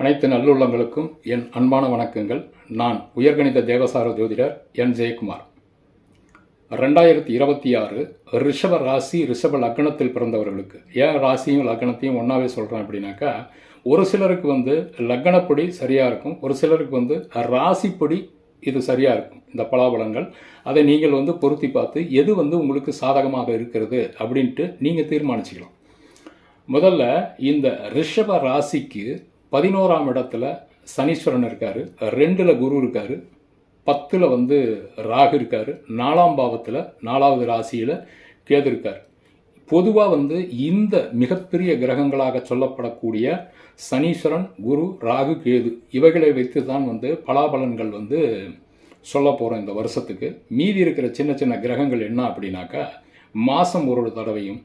அனைத்து நல்லுள்ளங்களுக்கும் என் அன்பான வணக்கங்கள். நான் உயர்கணித தேவசார ஜோதிடர் என் ஜெயக்குமார். ரெண்டாயிரத்தி இருபத்தி ஆறு ரிஷப ராசி ரிஷப லக்னத்தில் பிறந்தவர்களுக்கு. ஏன் ராசியும் லக்னத்தையும் ஒன்றாவே சொல்கிறேன் அப்படின்னாக்கா ஒரு சிலருக்கு வந்து லக்னப்படி சரியாக இருக்கும் ஒரு சிலருக்கு வந்து ராசிப்படி இது சரியாக இருக்கும் இந்த பலாபலங்கள் அதை நீங்கள் வந்து பொருத்தி பார்த்து எது வந்து உங்களுக்கு சாதகமாக இருக்கிறது அப்படின்ட்டு நீங்கள் தீர்மானிச்சுக்கலாம். முதல்ல இந்த ரிஷப ராசிக்கு பதினோராம் இடத்துல சனீஸ்வரன் இருக்கார். ரெண்டில் குரு இருக்கார். பத்தில் வந்து ராகு இருக்கார். நாலாம் பாவத்தில் நாலாவது ராசியில் கேது இருக்கார். பொதுவாக வந்து இந்த மிகப்பெரிய கிரகங்களாக சொல்லப்படக்கூடிய சனீஸ்வரன் குரு ராகு கேது இவைகளை வைத்து தான் வந்து பலாபலன்கள் வந்து சொல்ல போகிறோம் இந்த வருஷத்துக்கு. மீதி இருக்கிற சின்ன சின்ன கிரகங்கள் என்ன அப்படின்னாக்கா மாதம் ஒரு தடவையும்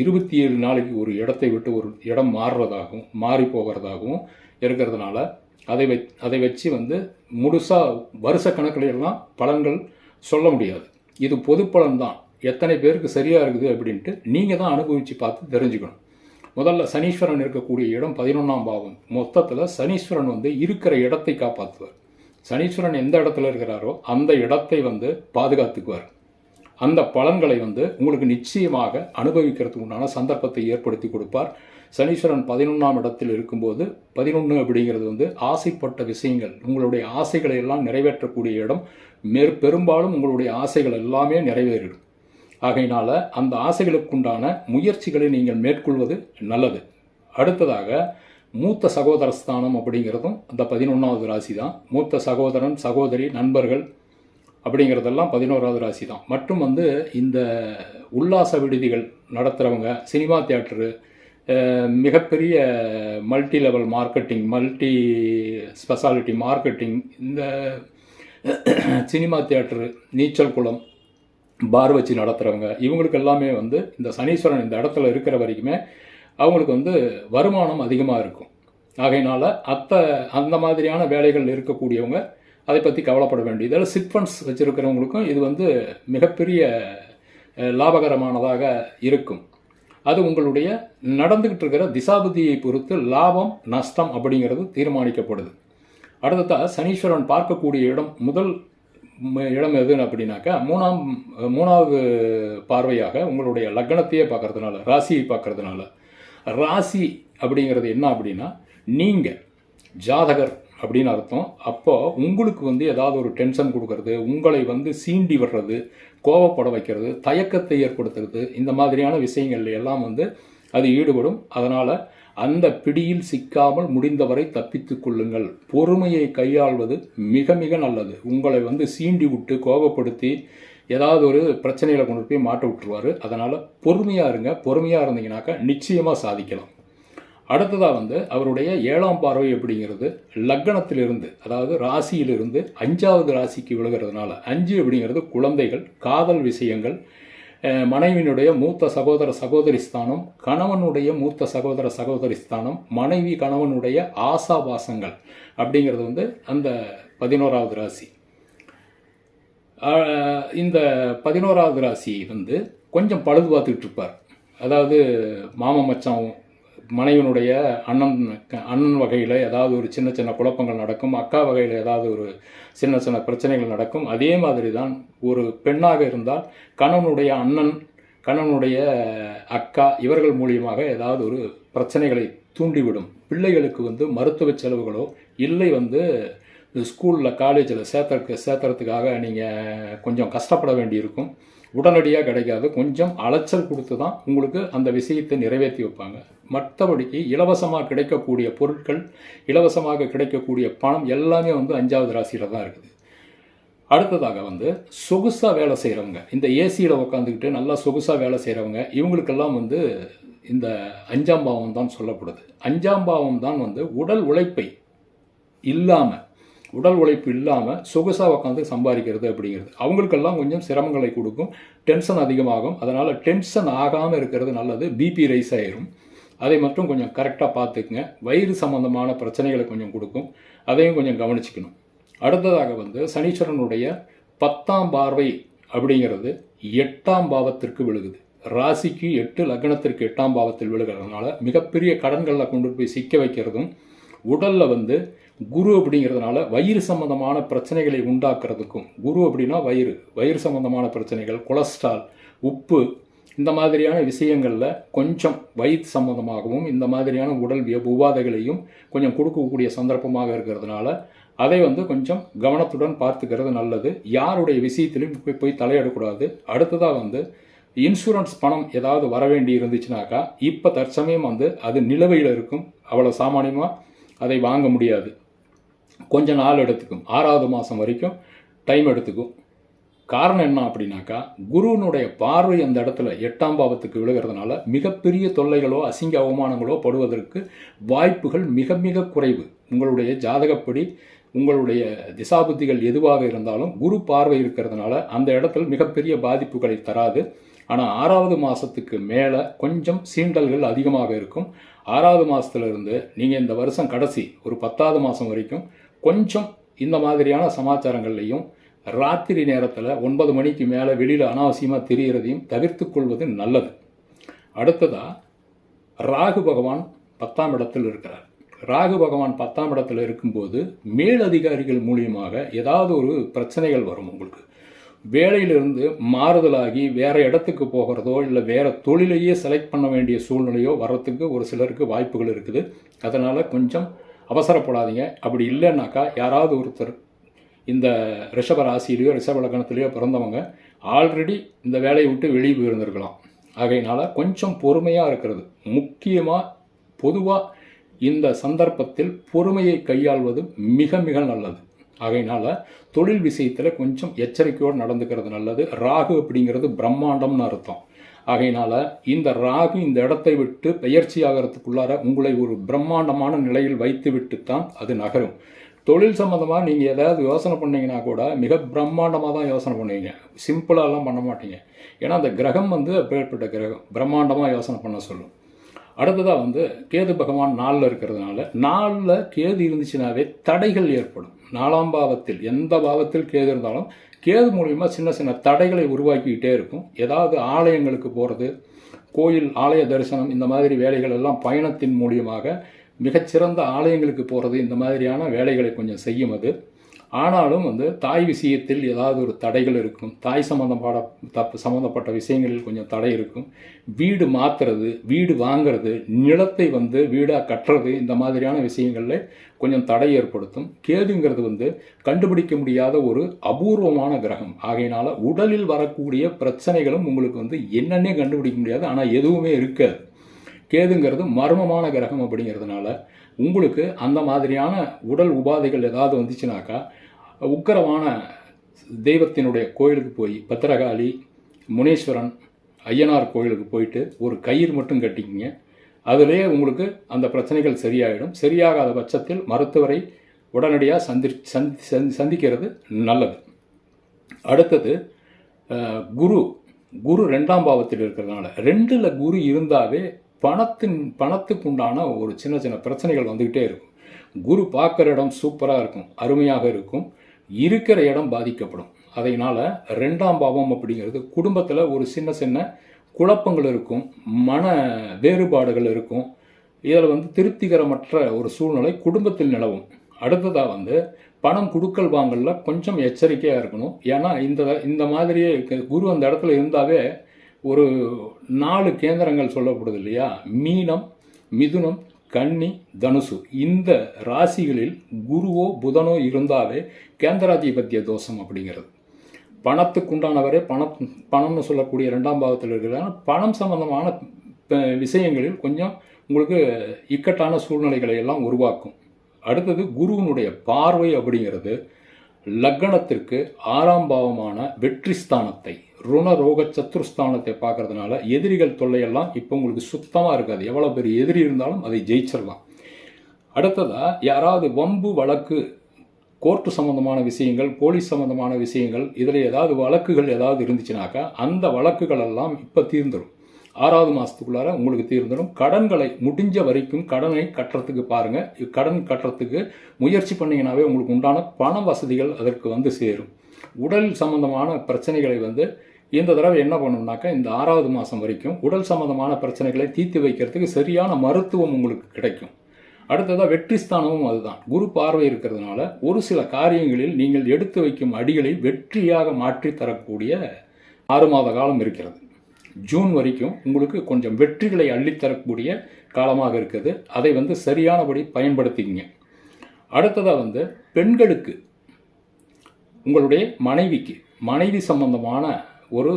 இருபத்தி ஏழு நாளைக்கு ஒரு இடத்தை விட்டு ஒரு இடம் மாறுறதாகவும் மாறி போகிறதாகவும் இருக்கிறதுனால அதை வை அதை வச்சு வந்து முழுசாக வருஷ கணக்கிலெல்லாம் பலன்கள் சொல்ல முடியாது. இது பொது பலன் தான். எத்தனை பேருக்கு சரியாக இருக்குது அப்படின்ட்டு நீங்கள் தான் அனுபவித்து பார்த்து தெரிஞ்சுக்கணும். முதல்ல சனீஸ்வரன் இருக்கக்கூடிய இடம் பதினொன்றாம் பாவம். மொத்தத்தில் சனீஸ்வரன் வந்து இருக்கிற இடத்தை காப்பாற்றுவார் சனீஸ்வரன் எந்த இடத்துல இருக்கிறாரோ அந்த இடத்தை வந்து பாதுகாத்துக்குவார். அந்த பலன்களை வந்து உங்களுக்கு நிச்சயமாக அனுபவிக்கிறதுக்கு உண்டான சந்தர்ப்பத்தை ஏற்படுத்தி கொடுப்பார். சனீஸ்வரன் பதினொன்றாம் இடத்தில் இருக்கும்போது பதினொன்று அப்படிங்கிறது வந்து ஆசைப்பட்ட விஷயங்கள். உங்களுடைய ஆசைகளை எல்லாம் நிறைவேற்றக்கூடிய இடம். மேற் பெரும்பாலும் உங்களுடைய ஆசைகள் எல்லாமே நிறைவேறிடும். ஆகையினால் அந்த ஆசைகளுக்குண்டான முயற்சிகளை நீங்கள் மேற்கொள்வது நல்லது. அடுத்ததாக மூத்த சகோதர ஸ்தானம் அப்படிங்கிறதும் அந்த பதினொன்றாவது ராசி தான் மூத்த சகோதரன் சகோதரி நண்பர்கள் அப்படிங்கிறதெல்லாம் பதினோராவது ராசி தான் மற்றும் வந்து இந்த உல்லாச விடுதிகள் நடத்துகிறவங்க சினிமா தியேட்டரு மிகப்பெரிய multi level marketing multi speciality marketing இந்த சினிமா தியேட்டரு நீச்சல் குளம் பார் வச்சு நடத்துகிறவங்க இவங்களுக்கு எல்லாமே வந்து இந்த சனீஸ்வரன் இந்த இடத்துல இருக்கிற வரைக்குமே அவங்களுக்கு வந்து வருமானம் அதிகமாக இருக்கும். ஆகையினால அத்த அந்த மாதிரியான வேலைகள் இருக்கக்கூடியவங்க அதை பற்றி கவலைப்பட வேண்டியது. அதில் சிட் ஃபண்ட்ஸ் வச்சுருக்கிறவங்களுக்கும் இது வந்து மிகப்பெரிய லாபகரமானதாக இருக்கும். அது உங்களுடைய நடந்துக்கிட்டு இருக்கிற திசாபதியை பொறுத்து லாபம் நஷ்டம் அப்படிங்கிறது தீர்மானிக்கப்படுது. அடுத்ததாக சனீஸ்வரன் பார்க்கக்கூடிய இடம் முதல் இடம் எது அப்படின்னாக்கா மூணாம் மூணாவது பார்வையாக உங்களுடைய லக்னத்தையே பார்க்கறதுனால ராசியை பார்க்கறதுனால. ராசி அப்படிங்கிறது என்ன அப்படின்னா நீங்கள் ஜாதகர் அப்படின்னு அர்த்தம். அப்போ உங்களுக்கு வந்து ஏதாவது ஒரு டென்ஷன் கொடுக்கறது உங்களை வந்து சீண்டி விடுறது கோவப்பட வைக்கிறது தயக்கத்தை ஏற்படுத்துறது இந்த மாதிரியான விஷயங்கள் எல்லாம் வந்து அது ஈடுபடும். அதனால் அந்த பிடியில் சிக்காமல் முடிந்தவரை தப்பித்து கொள்ளுங்கள். பொறுமையை கையாள்வது மிக மிக நல்லது. உங்களை வந்து சீண்டி விட்டு கோபப்படுத்தி ஏதாவது ஒரு பிரச்சனையில் கொண்டு போய் மாட்ட விட்டுருவார். அதனால் பொறுமையாக இருங்க. பொறுமையாக இருந்தீங்கன்னாக்கா நிச்சயமாக சாதிக்கலாம். அடுத்ததாக வந்து அவருடைய ஏழாம் பார்வை அப்படிங்கிறது லக்னத்திலிருந்து அதாவது ராசியிலிருந்து அஞ்சாவது ராசிக்கு விழுகிறதுனால அஞ்சு அப்படிங்கிறது குழந்தைகள் காதல் விஷயங்கள் மனைவியினுடைய மூத்த சகோதர சகோதரி ஸ்தானம் கணவனுடைய மூத்த சகோதர சகோதரி ஸ்தானம் மனைவி கணவனுடைய ஆசாபாசங்கள் அப்படிங்கிறது வந்து அந்த பதினோராவது ராசி. இந்த பதினோராவது ராசி வந்து கொஞ்சம் பழுது பார்த்துக்கிட்டு இருப்பார். அதாவது மாம மச்சான் மனைவனுடைய அண்ணன் அண்ணன் வகையில் ஏதாவது ஒரு சின்ன சின்ன குழப்பங்கள் நடக்கும் அக்கா வகையில் ஏதாவது ஒரு சின்ன சின்ன பிரச்சனைகள் நடக்கும். அதே மாதிரி தான் ஒரு பெண்ணாக இருந்தால் கணவனுடைய அண்ணன் கணவனுடைய அக்கா இவர்கள் மூலியமாக ஏதாவது ஒரு பிரச்சனைகளை தூண்டிவிடும். பிள்ளைகளுக்கு வந்து மருத்துவ செலவுகளோ இல்லை வந்து ஸ்கூலில் காலேஜில் சேர்த்துறதுக்கு சேர்த்துறதுக்காக நீங்கள் கொஞ்சம் கஷ்டப்பட வேண்டியிருக்கும். உடனடியாக கிடைக்காது. கொஞ்சம் அலைச்சல் கொடுத்து தான் உங்களுக்கு அந்த விஷயத்தை நிறைவேற்றி வைப்பாங்க. மற்றபடிக்கு இலவசமாக கிடைக்கக்கூடிய பொருட்கள் இலவசமாக கிடைக்கக்கூடிய பணம் எல்லாமே வந்து அஞ்சாவது ராசியில் தான் இருக்குது. அடுத்ததாக வந்து சொகுசாக வேலை செய்கிறவங்க இந்த ஏசியில் உட்காந்துக்கிட்டு நல்லா சொகுசாக வேலை செய்கிறவங்க இவங்களுக்கெல்லாம் வந்து இந்த அஞ்சாம் பாவம் தான் சொல்லப்படுது. அஞ்சாம் பாவம் தான் வந்து உடல் உழைப்பை இல்லாமல் உடல் உழைப்பு இல்லாமல் சொகுசாக உட்காந்து சம்பாதிக்கிறது அப்படிங்கிறது. அவங்களுக்கெல்லாம் கொஞ்சம் சிரமங்களை கொடுக்கும். டென்ஷன் அதிகமாகும். அதனால் டென்ஷன் ஆகாமல் இருக்கிறது நல்லது. பிபி ரைஸ் ஆயிரும். அதை மட்டும் கொஞ்சம் கரெக்டாக பார்த்துக்குங்க. வயிறு சம்பந்தமான பிரச்சனைகளை கொஞ்சம் கொடுக்கும். அதையும் கொஞ்சம் கவனிச்சுக்கணும். அடுத்ததாக வந்து சனீஸ்வரனுடைய பத்தாம் பார்வை அப்படிங்கிறது எட்டாம் பாவத்திற்கு விழுகுது. ராசிக்கு எட்டு லக்னத்திற்கு எட்டாம் பாவத்தில் விழுகிறதுனால மிகப்பெரிய கடன்களில் கொண்டு போய் சிக்க வைக்கிறதும் உடலில் வந்து குரு அப்படிங்கிறதுனால வயிறு சம்பந்தமான பிரச்சனைகளை உண்டாக்குறதுக்கும் குரு அப்படின்னா வயிறு வயிறு சம்பந்தமான பிரச்சனைகள் கொலஸ்ட்ரால் உப்பு இந்த மாதிரியான விஷயங்களில் கொஞ்சம் வயிற்று சம்பந்தமாகவும் இந்த மாதிரியான உடல் உபாதைகளையும் கொஞ்சம் கொடுக்கக்கூடிய சந்தர்ப்பமாக இருக்கிறதுனால அதை வந்து கொஞ்சம் கவனத்துடன் பார்த்துக்கிறது நல்லது. யாருடைய விஷயத்திலும் போய் போய் தலையிடக்கூடாது. அடுத்ததாக வந்து இன்சூரன்ஸ் பணம் ஏதாவது வர வேண்டி இருந்துச்சுனாக்கா இப்போ தற்சமயம் வந்து அது நிலுவையில் இருக்கும். அவ்வளோ சாமானியமாக அதை வாங்க முடியாது. கொஞ்ச நாள் எடுத்துக்கும். ஆறாவது மாதம் வரைக்கும் டைம் எடுத்துக்கும். காரணம் என்ன அப்படின்னாக்கா குருவினுடைய பார்வை அந்த இடத்துல எட்டாம் பாவத்துக்கு விழுகிறதுனால மிகப்பெரிய தொல்லைகளோ அசிங்க அவமானங்களோ படுவதற்கு வாய்ப்புகள் மிக மிக குறைவு. உங்களுடைய ஜாதகப்படி உங்களுடைய திசாபுத்திகள் எதுவாக இருந்தாலும் குரு பார்வை இருக்கிறதுனால அந்த இடத்துல மிகப்பெரிய பாதிப்புகளை தராது. ஆனால் ஆறாவது மாதத்துக்கு மேலே கொஞ்சம் சீண்டல்கள் அதிகமாக இருக்கும். ஆறாவது மாதத்துல இருந்து நீங்கள் இந்த வருஷம் கடைசி ஒரு பத்தாவது மாதம் வரைக்கும் கொஞ்சம் இந்த மாதிரியான சமாச்சாரங்கள்லையும் ராத்திரி நேரத்தில் ஒன்பது மணிக்கு மேலே வெளியில் அனாவசியமாக தெரிகிறதையும் தவிர்த்து கொள்வது நல்லது. அடுத்ததாக ராகு பகவான் பத்தாம் இடத்தில் இருக்கிறார். ராகு பகவான் பத்தாம் இடத்துல இருக்கும்போது மேலதிகாரிகள் மூலியமாக ஏதாவது ஒரு பிரச்சனைகள் வரும் உங்களுக்கு. வேலையிலிருந்து மாறுதலாகி வேற இடத்துக்கு போகிறதோ இல்லை வேறு தொழிலையே செலக்ட் பண்ண வேண்டிய சூழ்நிலையோ வர்றதுக்கு ஒரு சிலருக்கு வாய்ப்புகள் இருக்குது. அதனால் கொஞ்சம் அவசரப்படாதீங்க. அப்படி இல்லைன்னாக்கா யாராவது ஒருத்தர் இந்த ரிஷப ராசியிலையோ ரிஷப லக்னத்திலேயோ பிறந்தவங்க ஆல்ரெடி இந்த வேலையை விட்டு வெளியே போயிருந்திருக்கலாம். ஆகையினால் கொஞ்சம் பொறுமையாக இருக்கிறது. முக்கியமாக பொதுவாக இந்த சந்தர்ப்பத்தில் பொறுமையை கையாள்வது மிக மிக நல்லது. ஆகையினால் தொழில் விஷயத்தில் கொஞ்சம் எச்சரிக்கையோடு நடந்துக்கிறது நல்லது. ராகு அப்படிங்கிறது பிரம்மாண்டம்னு அர்த்தம். ஆகையினால இந்த ராகு இந்த இடத்தை விட்டு பெயர்ச்சி ஆகிறதுக்குள்ளார உங்களை ஒரு பிரம்மாண்டமான நிலையில் வைத்து விட்டுத்தான் அது நகரும். தொழில் சம்மந்தமாக நீங்கள் ஏதாவது யோசனை பண்ணீங்கன்னா கூட மிக பிரம்மாண்டமாக தான் யோசனை பண்ணுவீங்க. சிம்பிளாலாம் பண்ண மாட்டீங்க. ஏன்னா அந்த கிரகம் வந்து அப்பேற்பட்ட கிரகம். பிரம்மாண்டமாக யோசனை பண்ண சொல்லும். அடுத்ததாக வந்து கேது பகவான் நாளில் இருக்கிறதுனால நாளில் கேது இருந்துச்சுனாவே தடைகள் ஏற்படும். நாலாம் பாவத்தில் எந்த பாவத்தில் கேது இருந்தாலும் கேது மூலயமா சின்ன சின்ன தடைகளை உருவாக்கிக்கிட்டே இருக்கும். ஏதாவது ஆலயங்களுக்கு போகிறது கோயில் ஆலய தரிசனம் இந்த மாதிரி வேலைகள் எல்லாம் பயணத்தின் மூலியமாக மிகச்சிறந்த ஆலயங்களுக்கு போகிறது இந்த மாதிரியான வேலைகளை கொஞ்சம் செய்யும் அது. ஆனாலும் வந்து தாய் விஷயத்தில் ஏதாவது ஒரு தடைகள் இருக்கும். தாய் சம்மந்தப்பட தப்பு சம்மந்தப்பட்ட விஷயங்களில் கொஞ்சம் தடை இருக்கும். வீடு மாற்றுறது வீடு வாங்கிறது நிலத்தை வந்து வீடாக கட்டுறது இந்த மாதிரியான விஷயங்களில் கொஞ்சம் தடை ஏற்படுத்தும். கேதுங்கிறது வந்து கண்டுபிடிக்க முடியாத ஒரு அபூர்வமான கிரகம். ஆகையினால உடலில் வரக்கூடிய பிரச்சனைகளும் உங்களுக்கு வந்து என்னென்னே கண்டுபிடிக்க முடியாது ஆனால் எதுவுமே இருக்காது. கேதுங்கிறது மர்மமான கிரகம் அப்படிங்கிறதுனால உங்களுக்கு அந்த மாதிரியான உடல் உபாதைகள் ஏதாவது வந்துச்சுனாக்கா உக்கரமான தெய்வத்தினுடைய கோயிலுக்கு போய் பத்திரகாளி முனேஸ்வரன் ஐயனார் கோயிலுக்கு போயிட்டு ஒரு கயிறு மட்டும் கட்டிக்கிங்க. அதிலே உங்களுக்கு அந்த பிரச்சனைகள் சரியாயிடும். சரியாகாத பட்சத்தில் மருத்துவரை உடனடியாக சந்தி சந்தி சந்திக்கிறது நல்லது. அடுத்தது குரு குரு ரெண்டாம் பாவத்தில் இருக்கிறதுனால ரெண்டில் குரு இருந்தாவே பணத்தின் பணத்துக்கு உண்டான ஒரு சின்ன சின்ன பிரச்சனைகள் வந்துக்கிட்டே இருக்கும். குரு பார்க்குற இடம் சூப்பராக இருக்கும் அருமையாக இருக்கும். இருக்கிற இடம் பாதிக்கப்படும். அதனால் ரெண்டாம் பாவம் அப்படிங்கிறது குடும்பத்தில் ஒரு சின்ன சின்ன குழப்பங்கள் இருக்கும் மன வேறுபாடுகள் இருக்கும். இதில் வந்து திருப்திகரமற்ற ஒரு சூழ்நிலை குடும்பத்தில் நிலவும். அடுத்ததாக வந்து பணம் கொடுக்கல் வாங்கல கொஞ்சம் எச்சரிக்கையாக இருக்கணும். ஏன்னா இந்த இந்த மாதிரியே குரு அந்த இடத்துல இருந்தாவே ஒரு நாலு கேந்திரங்கள் சொல்லப்படுது இல்லையா? மீனம் மிதுனம் கன்னி தனுசு. இந்த ராசிகளில் குருவோ புதனோ இருந்தாவே கேந்திராதிபத்திய தோஷம் அப்படிங்கிறது. பணத்துக்குண்டானவரே பணம் பணம்னு சொல்லக்கூடிய ரெண்டாம் பாவத்தில் இருக்கிறதால பணம் சம்பந்தமான ப- விஷயங்களில் கொஞ்சம் உங்களுக்கு இக்கட்டான சூழ்நிலைகளை எல்லாம் உருவாக்கும். அடுத்தது குருவினுடைய பார்வை அப்படிங்கிறது லக்னத்திற்கு ஆறாம் பாவமான வெற்றி ஸ்தானத்தை ருண ரோக சத்துருஸ்தானத்தை பார்க்கறதுனால எதிரிகள் தொல்லையெல்லாம் இப்போ உங்களுக்கு சுத்தமாக இருக்காது. எவ்வளோ பெரிய எதிரி இருந்தாலும் அதை ஜெயிச்சிடலாம் அடுத்ததாக யாராவது வம்பு வழக்கு கோர்ட்டு சம்மந்தமான விஷயங்கள் போலீஸ் சம்மந்தமான விஷயங்கள் இதில் ஏதாவது வழக்குகள் ஏதாவது இருந்துச்சுனாக்கா அந்த வழக்குகள் எல்லாம் இப்போ தீர்ந்துடும் ஆறாவது மாதத்துக்குள்ளார உங்களுக்கு தீர்ந்துடும் கடன்களை முடிஞ்ச வரைக்கும் கடனை கட்டுறதுக்கு பாருங்கள் கடன் கட்டுறதுக்கு முயற்சி பண்ணீங்கன்னாவே உங்களுக்கு உண்டான பண வசதிகள் அதற்கு வந்து சேரும். உடல் சம்பந்தமான பிரச்சனைகளை வந்து இந்த தடவை என்ன பண்ணணும்னாக்கா இந்த ஆறாவது மாதம் வரைக்கும் உடல் சம்மந்தமான பிரச்சனைகளை தீர்த்து வைக்கிறதுக்கு சரியான மருத்துவம் உங்களுக்கு கிடைக்கும். அடுத்ததாக வெற்றி ஸ்தானமும் அதுதான். குரு பார்வை இருக்கிறதுனால ஒரு சில காரியங்களில் நீங்கள் எடுத்து வைக்கும் அடிகளை வெற்றியாக மாற்றி தரக்கூடிய ஆறு மாத காலம் இருக்கிறது. ஜூன் வரைக்கும் உங்களுக்கு கொஞ்சம் வெற்றிகளை அள்ளித்தரக்கூடிய காலமாக இருக்குது. அதை வந்து சரியானபடி பயன்படுத்திக்கிங்க. அடுத்ததாக வந்து பெண்களுக்கு உங்களுடைய மனைவிக்கு மனைவி சம்பந்தமான ஒரு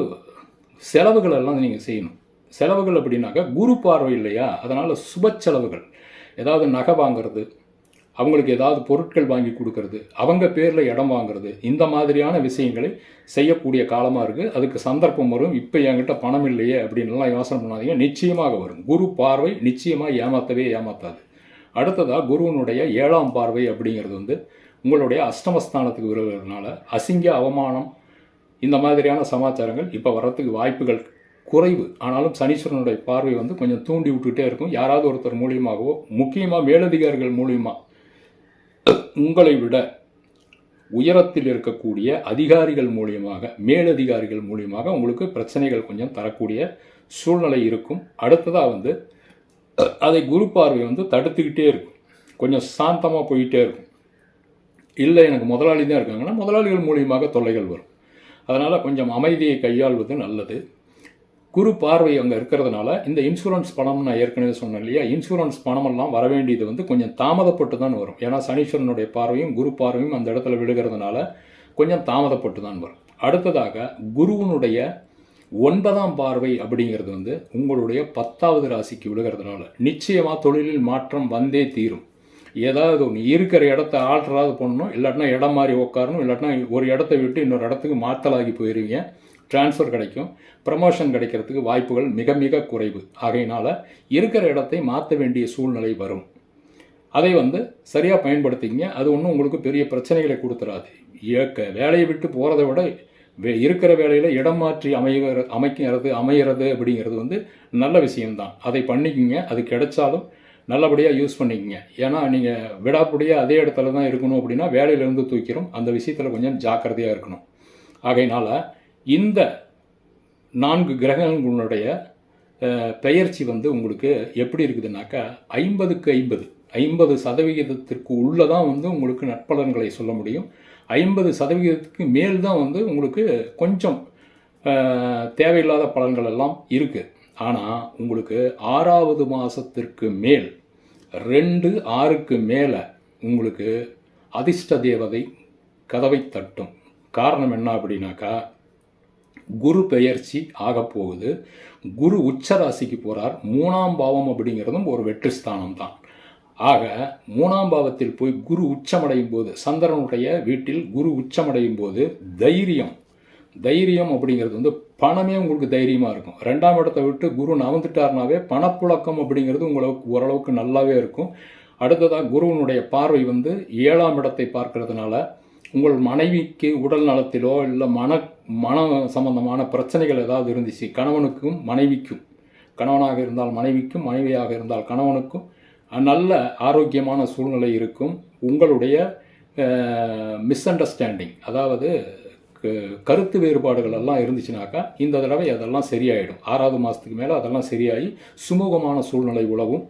செலவுகள் எல்லாம் நீங்கள் செய்யணும். செலவுகள் அப்படின்னாக்கா குரு பார்வை இல்லையா? அதனால் சுப செலவுகள். ஏதாவது நகை வாங்குறது அவங்களுக்கு ஏதாவது பொருட்கள் வாங்கி கொடுக்கறது அவங்க பேரில் இடம் வாங்குறது இந்த மாதிரியான விஷயங்களை செய்யக்கூடிய காலமாக இருக்குது அதுக்கு சந்தர்ப்பம் வரும். இப்போ என்கிட்ட பணம் இல்லையே அப்படின்லாம் யோசனை பண்ணாதீங்க. நிச்சயமாக வரும். குரு பார்வை நிச்சயமாக ஏமாற்றவே ஏமாத்தாது. அடுத்ததாக குருவனுடைய ஏழாம் பார்வை அப்படிங்கிறது வந்து உங்களுடைய அஷ்டமஸ்தானத்துக்கு வருவதனால அசிங்க அவமானம் இந்த மாதிரியான சமாச்சாரங்கள் இப்போ வர்றதுக்கு வாய்ப்புகள் குறைவு. ஆனாலும் சனீஸ்வரனுடைய பார்வை வந்து கொஞ்சம் தூண்டி விட்டுட்டே இருக்கும். யாராவது ஒருத்தர் மூலியமாகவோ முக்கியமாக மேலதிகாரிகள் மூலியமாக உங்களை விட உயரத்தில் இருக்கக்கூடிய அதிகாரிகள் மூலியமாக மேலதிகாரிகள் மூலியமாக உங்களுக்கு பிரச்சனைகள் கொஞ்சம் தரக்கூடிய சூழ்நிலை இருக்கும். அடுத்ததாக வந்து அதை குரு பார்வை வந்து தடுத்துக்கிட்டே இருக்கும். கொஞ்சம் சாந்தமாக போயிட்டே இருக்கும். இல்லை எனக்கு முதலாளி தான் இருக்காங்கன்னா முதலாளிகள் மூலியமாக தொல்லைகள் வரும். அதனால் கொஞ்சம் அமைதியை கையாள்வது நல்லது. குரு பார்வை அங்கே இருக்கிறதுனால இந்த இன்சூரன்ஸ் பணம் நான் ஏற்கனவே சொன்னேன் இல்லையா? இன்சூரன்ஸ் பணமெல்லாம் வர வேண்டியது வந்து கொஞ்சம் தாமதப்பட்டு தான் வரும். ஏன்னா சனீஸ்வரனுடைய பார்வையும் குரு பார்வையும் அந்த இடத்துல விழுகிறதுனால கொஞ்சம் தாமதப்பட்டு தான் வரும். அடுத்ததாக குருவனுடைய ஒன்பதாம் பார்வை அப்படிங்கிறது வந்து உங்களுடைய பத்தாவது ராசிக்கு விழுகிறதுனால நிச்சயமாக தொழிலில் மாற்றம் வந்தே தீரும். ஏதாவது ஒன்று இருக்கிற இடத்த ஆல்டராவது பண்ணணும். இல்லாட்டினா இடம் மாறி உட்காரணும் இல்லாட்டினா ஒரு இடத்த விட்டு இன்னொரு இடத்துக்கு மாற்றலாகி போயிருவீங்க. ட்ரான்ஸ்ஃபர் கிடைக்கும். ப்ரமோஷன் கிடைக்கிறதுக்கு வாய்ப்புகள் மிக மிக குறைவு. ஆகையினால் இருக்கிற இடத்தை மாற்ற வேண்டிய சூழ்நிலை வரும். அதை வந்து சரியாக பயன்படுத்திங்க அது ஒன்றும் உங்களுக்கு பெரிய பிரச்சனைகளை கொடுத்துறாது ஏக்க வேலையை விட்டு போகிறத விட வே இருக்கிற வேலையில் இடம் மாற்றி அமைகிற அமைக்கிறது அமைகிறது அப்படிங்கிறது வந்து நல்ல விஷயம்தான். அதை பண்ணிக்கிங்க. அது கிடைச்சாலும் நல்லபடியாக யூஸ் பண்ணிக்கங்க. ஏன்னா நீங்கள் விடாப்படியாக அதே இடத்துல தான் இருக்கணும் அப்படின்னா வேலையிலேருந்து தூக்கிறோம் அந்த விஷயத்தில் கொஞ்சம் ஜாக்கிரதையாக இருக்கணும். ஆகையினால் இந்த நான்கு கிரகங்களுடைய பெயர்ச்சி வந்து உங்களுக்கு எப்படி இருக்குதுனாக்கா ஐம்பதுக்கு ஐம்பது. ஐம்பது சதவிகிதத்திற்கு உள்ளே தான் வந்து உங்களுக்கு நற்பலன்களை சொல்ல முடியும். ஐம்பது சதவிகிதத்துக்கு மேல் தான் வந்து உங்களுக்கு கொஞ்சம் தேவையில்லாத பலன்கள் எல்லாம் இருக்குது ஆனால் உங்களுக்கு ஆறாவது மாதத்திற்கு மேல் ரெண்டு ஆறுக்கு மேலே உங்களுக்கு அதிர்ஷ்ட தேவதை கதவை தட்டும். காரணம் என்ன அப்படின்னாக்கா குரு பெயர்ச்சி ஆகப்போகுது குரு உச்ச ராசிக்கு போகிறார் மூணாம் பாவம் அப்படிங்கிறதும் ஒரு வெற்றி ஸ்தானம் தான் ஆக மூணாம் பாவத்தில் போய் குரு உச்சமடையும் போது சந்திரனுடைய வீட்டில் குரு உச்சமடையும் போது தைரியம் தைரியம் அப்படிங்கிறது வந்து பணமே உங்களுக்கு தைரியமாக இருக்கும். ரெண்டாம் இடத்தை விட்டு குரு நவந்துட்டார்னாவே பணப்புழக்கம் அப்படிங்கிறது உங்களுக்கு ஓரளவுக்கு நல்லாவே இருக்கும். அடுத்ததாக குருவனுடைய பார்வை வந்து ஏழாம் இடத்தை பார்க்கறதுனால உங்கள் மனைவிக்கு உடல் நலத்திலோ இல்லை மன மன சம்பந்தமான பிரச்சனைகள் ஏதாவது இருந்துச்சு கணவனுக்கும் மனைவிக்கும். கணவனாக இருந்தால் மனைவிக்கும் மனைவியாக இருந்தால் கணவனுக்கும். நல்ல ஆரோக்கியமான சூழ்நிலை இருக்கும். உங்களுடைய மிஸ் அண்டர்ஸ்டாண்டிங் அதாவது கருத்து வேறுபாடுகள் எல்லாம் இருந்துச்சுனாக்கா இந்த தடவை அதெல்லாம் சரியாயிடும். ஆறாவது மாதத்துக்கு மேலே அதெல்லாம் சரியாகி சுமூகமான சூழ்நிலை உலவும்.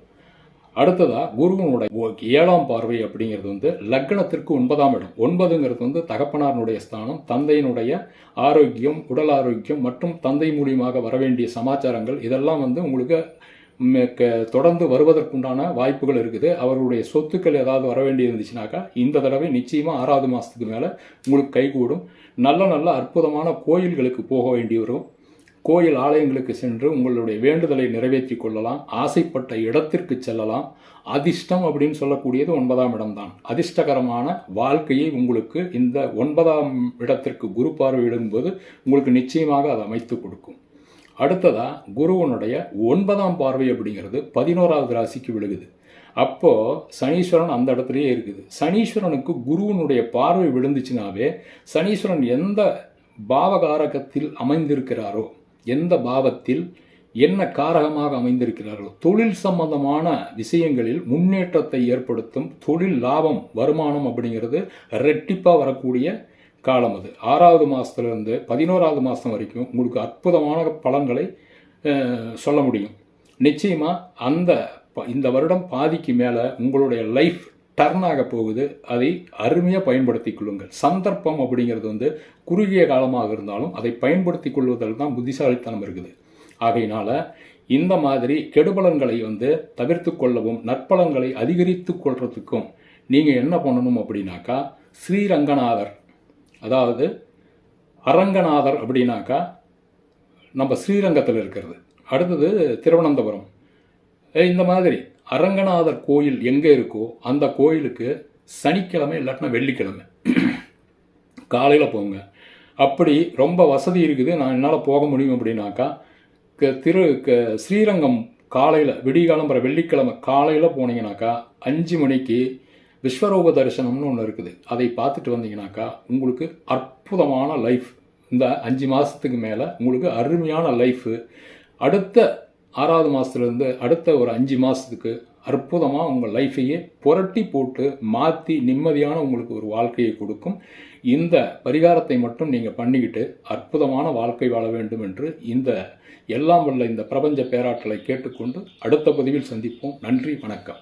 அடுத்ததாக குருவனுடைய ஓ- ஏழாம் பார்வை அப்படிங்கிறது வந்து லக்னத்திற்கு ஒன்பதாம் இடம். ஒன்பதுங்கிறது வந்து தகப்பனாரனுடைய ஸ்தானம் தந்தையினுடைய ஆரோக்கியம் உடல் ஆரோக்கியம் மற்றும் தந்தை மூலியமாக வரவேண்டிய சமாச்சாரங்கள் இதெல்லாம் வந்து உங்களுக்கு தொடர்ந்து வருவதற்குண்டான வாய்ப்புகள் இருக்குது. அவர்களுடைய சொத்துக்கள் ஏதாவது வர வேண்டி இருந்துச்சுனாக்கா இந்த தடவை நிச்சயமாக ஆறாவது மாதத்துக்கு மேலே உங்களுக்கு கைகூடும். நல்ல நல்ல அற்புதமான கோயில்களுக்கு போக வேண்டி வரும் கோயில் ஆலயங்களுக்கு சென்று உங்களுடைய வேண்டுதலை நிறைவேற்றி கொள்ளலாம் ஆசைப்பட்ட இடத்திற்கு செல்லலாம். அதிர்ஷ்டம் அப்படின்னு சொல்லக்கூடியது ஒன்பதாம் இடம்தான். அதிர்ஷ்டகரமான வாழ்க்கையை உங்களுக்கு இந்த ஒன்பதாம் இடத்திற்கு குரு பார்வையிடும்போது உங்களுக்கு நிச்சயமாக அது அமைத்து கொடுக்கும். அடுத்ததாக குருவனுடைய ஒன்பதாம் பார்வை அப்படிங்கிறது பதினோராவது ராசிக்கு விழுகுது. அப்போது சனீஸ்வரன் அந்த இடத்துலையே இருக்குது. சனீஸ்வரனுக்கு குருவனுடைய பார்வை விழுந்துச்சுனாவே சனீஸ்வரன் எந்த பாவகாரகத்தில் அமைந்திருக்கிறாரோ எந்த பாவத்தில் என்ன காரகமாக அமைந்திருக்கிறார்களோ தொழில் சம்பந்தமான விஷயங்களில் முன்னேற்றத்தை ஏற்படுத்தும் தொழில் லாபம் வருமானம் அப்படிங்கிறது ரெட்டிப்பாக வரக்கூடிய காலம் அது. ஆறாவது மாதத்துலேருந்து பதினோராவது மாதம் வரைக்கும் உங்களுக்கு அற்புதமான பலன்களை சொல்ல முடியும். நிச்சயமாக அந்த இந்த வருடம் பாதிக்கு மேலே உங்களுடைய லைஃப் டர்ன் ஆக போகுது. அதை அருமையாக பயன்படுத்திக் கொள்ளுங்கள். சந்தர்ப்பம் அப்படிங்கிறது வந்து குறுகிய காலமாக இருந்தாலும் அதை பயன்படுத்திக் கொள்வதில் தான் புத்திசாலித்தனம் இருக்குது. ஆகையினால் இந்த மாதிரி கெடுபலன்களை வந்து தவிர்த்து கொள்ளவும் நற்பலன்களை அதிகரித்து கொள்றதுக்கும் நீங்கள் என்ன பண்ணணும் அப்படின்னாக்கா ஸ்ரீரங்கநாதர் அதாவது அரங்கநாதர் அப்படின்னாக்கா நம்ம ஸ்ரீரங்கத்தில் இருக்கிறது. அடுத்தது திருவனந்தபுரம். இந்த மாதிரி அரங்கநாதர் கோயில் எங்கே இருக்கோ அந்த கோயிலுக்கு சனிக்கிழமை இல்லாட்டினா வெள்ளிக்கிழமை. காலையில் போங்க. அப்படி ரொம்ப வசதி இருக்குது. நான் என்னால் போக முடியும் அப்படின்னாக்கா க- திரு க ஸ்ரீரங்கம் காலையில் விடிகாலம்பர வெள்ளிக்கிழமை காலையில் போனீங்கன்னாக்கா அஞ்சு மணிக்கு விஸ்வரூப தரிசனம்னு ஒன்று இருக்குது. அதை பார்த்துட்டு வந்தீங்கன்னாக்கா உங்களுக்கு அற்புதமான லைஃப் இந்த அஞ்சு மாதத்துக்கு மேலே உங்களுக்கு அருமையான லைஃபு அடுத்த ஆறாவது மாதத்துலேருந்து அடுத்த ஒரு அஞ்சு மாதத்துக்கு அற்புதமாக உங்கள் லைஃபையே புரட்டி போட்டு மாற்றி நிம்மதியான உங்களுக்கு ஒரு வாழ்க்கையை கொடுக்கும். இந்த பரிகாரத்தை மட்டும் நீங்கள் பண்ணிக்கிட்டு அற்புதமான வாழ்க்கை வாழ வேண்டும் என்று இந்த எல்லாம் வல்ல இந்த பிரபஞ்ச பேராற்றலை கேட்டுக்கொண்டு அடுத்த பதிவில் சந்திப்போம். நன்றி வணக்கம்.